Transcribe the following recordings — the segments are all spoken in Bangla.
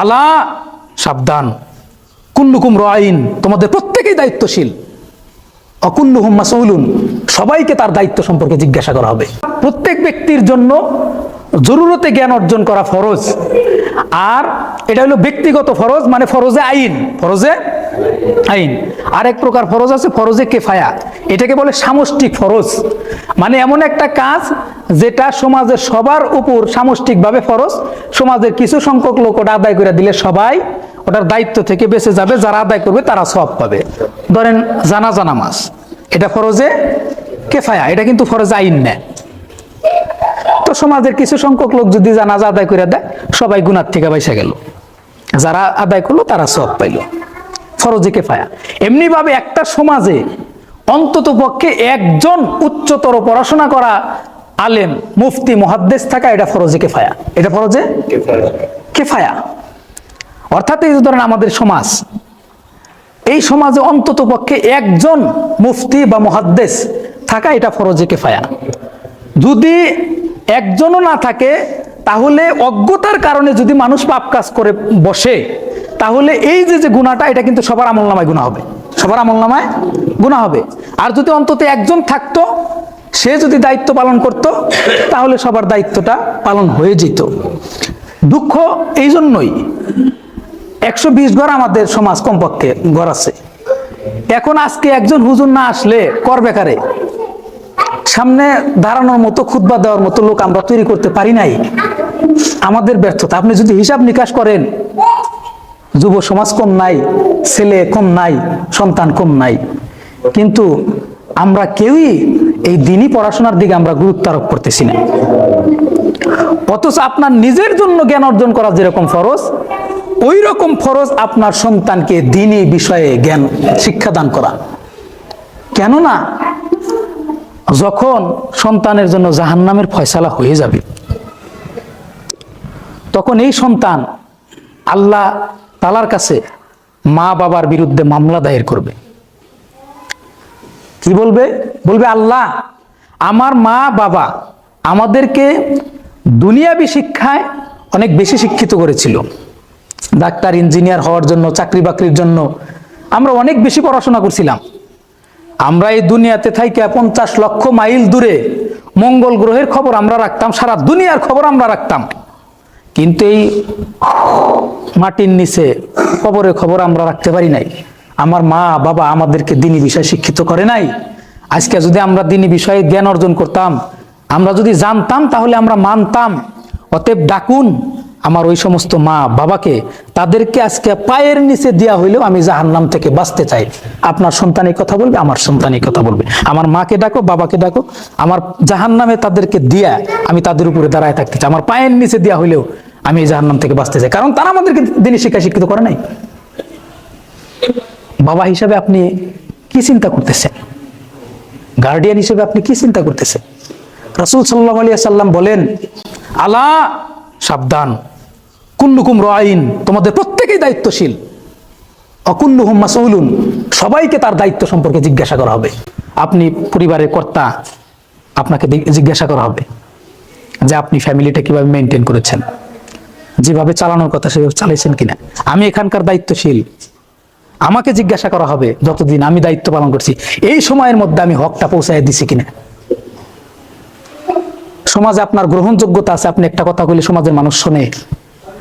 আলা সাবধান। কুল্লুকুম রাইন, তোমাদের প্রত্যেকেই দায়িত্বশীল। অকুল্লুহুম মাসউলুন, সবাইকে তার দায়িত্ব সম্পর্কে জিজ্ঞাসা করা হবে। প্রত্যেক ব্যক্তির জন্য জরুরতে জ্ঞান অর্জন করা ফরজ। আর এটা হলো ব্যক্তিগত ফরজ মানে ফরজে আইন ফরজে আইন। আর এক প্রকার ফরজ আছে, ফরজে কেফায়া। এটাকে বলে সামষ্টিক ফরজ। মানে এমন একটা কাজ যেটা সমাজের সবার উপর সামষ্টিকভাবে ফরজ, সমাজের কিছু সংখ্যক লোক ওটা আদায় করে দিলে সবাই ওটার দায়িত্ব থেকে বেঁচে যাবে, যারা আদায় করবে তারা সব পাবে। ধরেন জানাজা নামাজ, এটা ফরজে কেফায়া, এটা কিন্তু ফরজে আইন নেয় তো সমাজের কিছু সংখ্যক লোক যদি জানাজা আদায় করে দেয়, সবাই গুনার থেকে বাইসা গেল। যারা আদায় করল তারা সব পাইল। ফরজে কেফায়া। এমনি ভাবে একটা সমাজে অন্তত পক্ষে একজন উচ্চতর পড়াশোনা করা আলেম মুফতি মহাদ্দেশ থাকা এটা ফরজে কেফায়া। এটা ফরজে? কেফায়া। অর্থাৎ এই যে ধরেন আমাদের সমাজ এই সমাজে অন্তত পক্ষে একজন মুফতি বা মহাদ্দেশ থাকা এটা ফরজে কেফায়া। যদি একজনও না থাকে তাহলে অজ্ঞতার কারণে যদি মানুষ পাপ কাজ করে বসে তাহলে এই যে যে গুণাটা এটা কিন্তু সবার আমল নামায় গুণা হবে। সবার আমল নামায় গুণা হবে। আর যদি অন্তত একজন থাকতো সে যদি দায়িত্ব পালন করত, তাহলে সবার দায়িত্বটা পালন হয়ে যেত। দুঃখ এই জন্যই একশো বিশ ঘর আমাদের সমাজ কমপক্ষে ঘর আছে। এখন আজকে একজন হুজুর না আসলে কর বেকারে। সামনে দাঁড়ানোর মতো, খুতবা দেওয়ার মতো লোক আমরা তৈরি করতে পারি নাই। আমাদের ব্যর্থতা। আপনি যদি হিসাব নিকাশ করেন, যুব সমাজ কম নাই, ছেলে কম নাই, সন্তান কম নাই। কিন্তু আমরা কেউই এই দিনই পড়াশোনার দিকে আমরা গুরুত্ব আরোপ করতেছি না। অথচ আপনার নিজের জন্য জ্ঞান অর্জন করা যেরকম ফরজ ওই রকম ফরজ আপনার সন্তানকে দিনই বিষয়ে জ্ঞান শিক্ষাদান করা। কেননা, যখন সন্তানের জন্য জাহান্নামের ফয়সালা হয়ে যাবে, তখন এই সন্তান আল্লাহ তালার কাছে মা বাবার বিরুদ্ধে মামলা দায়ের করবে। কি বলবে? বলবে, আল্লাহ, আমার মা, বাবা আমাদেরকে দুনিয়াবি শিক্ষায় অনেক বেশি শিক্ষিত করেছিল। ডাক্তার, ইঞ্জিনিয়ার হওয়ার জন্য চাকরি বাকরির জন্য আমরা অনেক বেশি পড়াশোনা করছিলাম। আমরা এই দুনিয়াতে থাইকা পঞ্চাশ লক্ষ মাইল দূরে মঙ্গল গ্রহের খবর আমরা রাখতাম, সারা দুনিয়ার খবর আমরা রাখতাম। কিন্তু এই মাটির নিচে খবরের খবর আমরা রাখতে পারি নাই। আমার মা, বাবা আমাদেরকে দিনী বিষয়ে শিক্ষিত করে নাই। আজকে যদি আমরা দিনী বিষয়ে জ্ঞান অর্জন করতাম, আমরা যদি জানতাম, তাহলে আমরা মানতাম। অতএব ডাকুন আমার ওই সমস্ত মা, বাবাকে, তাদেরকে আজকে পায়ের নিচে দেওয়া হইলেও আমি জাহান্নাম থেকে বাঁচতে চাই। আপনার সন্তান এই কথা বলবে, আমার সন্তান এই কথা বলবে। আমার মাকে ডাকো, বাবাকে ডাকো, আমার জাহান্নামে তাদেরকে দিয়া আমি তাদের উপরে দাঁড়ায় থাকতে চাই। আমার পায়ের নিচে দেওয়া হইলেও আমি এই জাহান্নাম থেকে বাঁচতে চাই। কারণ তারা আমাদেরকে দিনে শিক্ষা শিক্ষিত করে নাই। বাবা হিসাবে আপনি কি চিন্তা করতেছেন? গার্ডিয়ান হিসেবে আপনি কি চিন্তা করতেছেন? রাসুল সাল্লাহ আলিয়া সাল্লাম বলেন, আলা সাবধান, কুল্লুকুম রাইন, তোমাদের প্রত্যেকেই দায়িত্বশীল। অকুল্লুহুম মাসউলুন, সবাইকে তার দায়িত্ব সম্পর্কে জিজ্ঞাসা করা হবে। আপনি পরিবারের কর্তা, আপনাকে জিজ্ঞাসা করা হবে যে আপনি ফ্যামিলিটা কীভাবে মেনটেন করেছেন? যেভাবে চালানোর কথা সেভাবে চালাইছেন কিনা? আমি এখানকার দায়িত্বশীল আমাকে জিজ্ঞাসা করা হবে যতদিন আমি দায়িত্ব পালন করছি, এই সময়ের মধ্যে আমি হকটা পৌঁছায় দিছি কিনা? সমাজে আপনার গ্রহণযোগ্যতা আছে, আপনি একটা কথা বলে সমাজের মানুষ শোনে,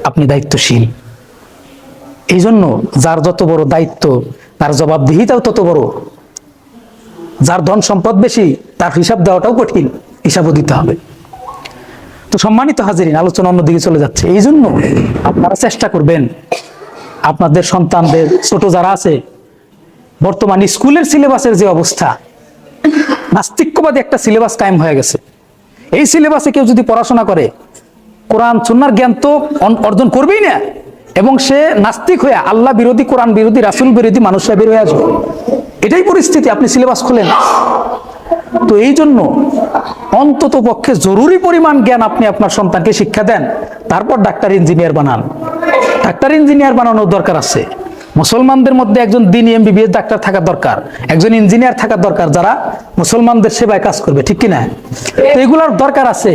আপনি দায়িত্বশীল। এই জন্য যার যত বড় দায়িত্ব, তার জবাবদিহিতাও তত বড়। যার ধন সম্পদ বেশি, তার হিসাব দেওয়াটাও কঠিন, হিসাবও দিতে হবে। তো সম্মানিত হাজিরিন, আলোচনা অন্যদিকে চলে যাচ্ছে। এই জন্য আপনারা চেষ্টা করবেন আপনাদের সন্তানদের, ছোট যারা আছে, বর্তমান স্কুলের সিলেবাসের যে অবস্থা, নাস্তিক্যবাদী একটা সিলেবাস কায়েম হয়ে গেছে। এই সিলেবাসে কেউ যদি পড়াশোনা করে, কোরআন, সুন্নার জ্ঞান তো অর্জন করবেই না। এবং সে নাস্তিক হয়ে আল্লাহ বিরোধী, কোরআন বিরোধী, রাসুল বিরোধী মানুষ হয়ে বের হয়ে আসবে। এটাই পরিস্থিতি, আপনি সিলেবাস খোলেন। তো এই জন্য অন্তত পক্ষে জরুরি পরিমাণ জ্ঞান আপনি আপনার সন্তানকে শিক্ষা দেন, তারপর ডাক্তার, ইঞ্জিনিয়ার বানান। ডাক্তার, ইঞ্জিনিয়ার বানানোর দরকার আছে। মুসলমানদের মধ্যে একজন দিন এমবিবিএস ডাক্তার থাকা দরকার, একজন ইঞ্জিনিয়ার থাকা দরকার যারা মুসলমানদের সেবায় কাজ করবে, ঠিক কিনা? এগুলার দরকার আছে।